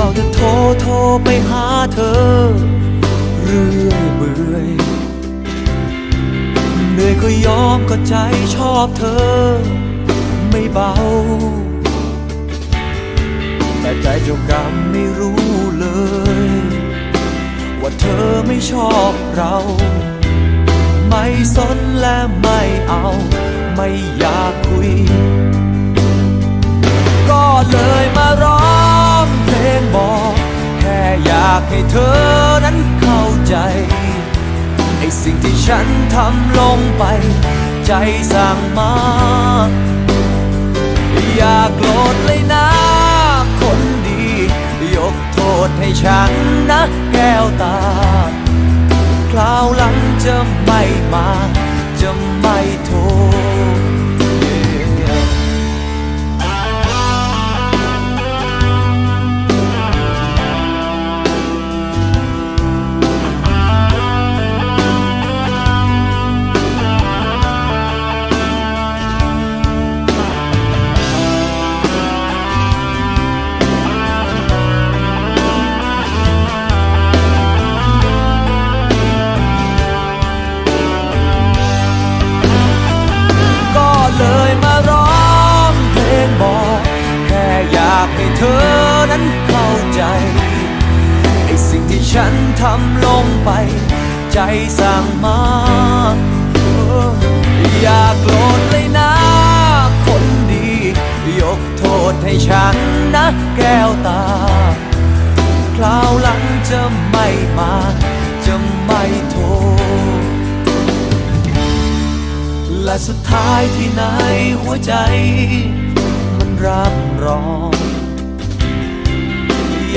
ฝ้าจะโทรโทรไปหาเธอ เรื่อยเบื่อยเหนื่อยก็ยอมก็ใจชอบเธอ ไม่เบา แต่ใจเจ้ากรรมไม่รู้เลย ว่าเธอไม่ชอบเรา ไม่สนและไม่เอาากให้เธอนั้นเข้าใจไอ้สิ่งที่ฉันทำลงไป ใจสั่งมา อย่าโกรธเลยนะ คนดี ยกโทษให้ฉันนะแก้วตา คราวหลังจะไม่มา จะไม่โทษ ฉันทำลงไป ใจสั่งมา อย่าโกรธเลยนะ คนดี ยกโทษให้ฉันนะแก้วตา คราวหลังจะไม่มา จะไม่โทษ และสุดท้ายที่ไหนหัวใจ มันรับรอง